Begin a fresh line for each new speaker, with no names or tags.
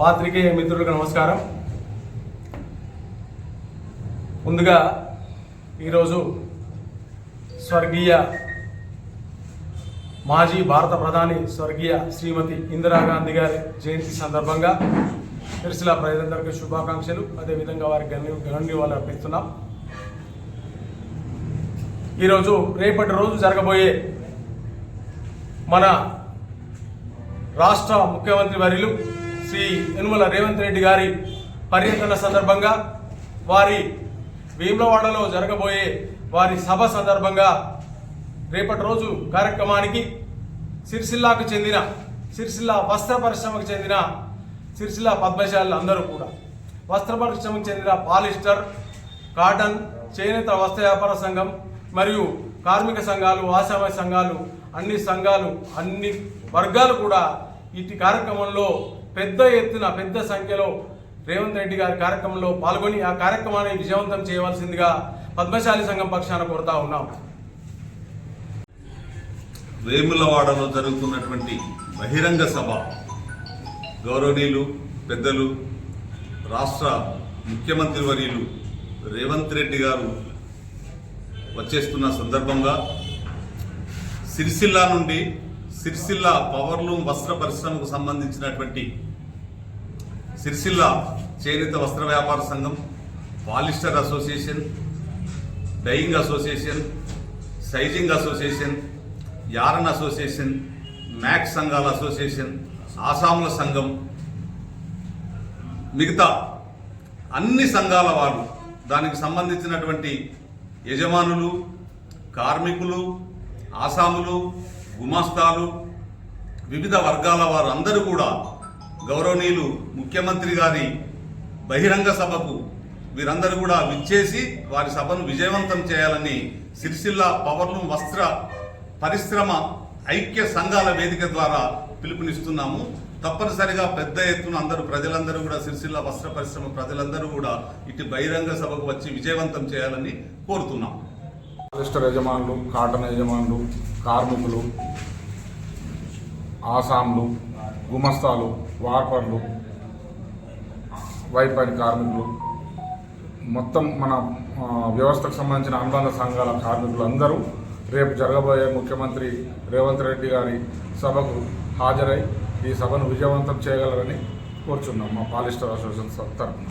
పాత్రికేయ మిత్రులకు నమస్కారం. ముందుగా ఈరోజు స్వర్గీయ మాజీ భారత ప్రధాని స్వర్గీయ శ్రీమతి ఇందిరాగాంధీ గారి జయంతి సందర్భంగా సిరిసిల ప్రజలందరికీ శుభాకాంక్షలు. అదేవిధంగా వారికి గణ్య గణ్యవాళ్ళు అర్పిస్తున్నాం. ఈరోజు రేపటి రోజు జరగబోయే మన రాష్ట్ర ముఖ్యమంత్రి వర్యులు శ్రీ యనుమల రేవంత్ రెడ్డి గారి పర్యటన సందర్భంగా వారి భీమలవాడలో జరగబోయే వారి సభ సందర్భంగా రేపటి రోజు కార్యక్రమానికి సిరిసిల్లాకు చెందిన సిరిసిల్ల వస్త్ర పరిశ్రమకు చెందిన సిరిసిల్ల పద్మశాలు అందరూ కూడా. వస్త్ర పరిశ్రమకు చెందిన పాలిస్టర్ కాటన్ చేనేత వస్త్ర వ్యాపార సంఘం మరియు కార్మిక సంఘాలు ఆశామయ సంఘాలు అన్ని సంఘాలు అన్ని వర్గాలు కూడా ఇటు కార్యక్రమంలో పెద్ద ఎత్తున పెద్ద సంఖ్యలో రేవంత్ రెడ్డి గారి కార్యక్రమంలో పాల్గొని ఆ కార్యక్రమాన్ని విజయవంతం చేయవలసిందిగా పద్మశాలి సంఘం పక్షాన కోరుతా ఉన్నాం.
వేములవాడలో జరుగుతున్నటువంటి బహిరంగ సభ గౌరవనీయులు పెద్దలు రాష్ట్ర ముఖ్యమంత్రి వర్యులు రేవంత్ రెడ్డి గారు వచ్చేస్తున్న సందర్భంగా సిరిసిల్ల నుండి సిరిసిల్ల పవర్లూమ్ వస్త్ర పరిశ్రమకు సంబంధించినటువంటి సిరిసిల్ల చేనేత వస్త్ర వ్యాపార సంఘం polyester association dyeing association sizing association yarn association max సంఘాల అసోసియేషన్ ఆసాముల సంఘం మిగతా అన్ని సంఘాల వారు దానికి సంబంధించినటువంటి యజమానులు కార్మికులు ఆసాములు గుమాస్తాలు వివిధ వర్గాల వారు అందరూ కూడా గౌరవనీయులు ముఖ్యమంత్రి గారి బహిరంగ సభకు వీరందరూ కూడా విచ్చేసి వారి సభను విజయవంతం చేయాలని సిరిసిల్ల పవర్లు వస్త్ర పరిశ్రమ ఐక్య సంఘాల వేదిక ద్వారా పిలుపునిస్తున్నాము. తప్పనిసరిగా పెద్ద ఎత్తున అందరూ ప్రజలందరూ కూడా సిరిసిల్ల వస్త్ర పరిశ్రమ ప్రజలందరూ కూడా ఇటు బహిరంగ సభకు వచ్చి విజయవంతం చేయాలని కోరుతున్నాం.
పాలిస్టర్ యజమానులు కాటన్ యజమానులు కార్మికులు ఆసాంలు గుమస్తాలు వార్పర్లు వైపరి కార్మికులు మొత్తం మన వ్యవస్థకు సంబంధించిన అనుబంధ సంఘాల కార్మికులు అందరూ రేపు జరగబోయే ముఖ్యమంత్రి రేవంత్ రెడ్డి గారి సభకు హాజరై ఈ సభను విజయవంతం చేయగలరని కోరుచున్నాం మా పాలిస్టర్ అసోసియేషన్ తరఫున.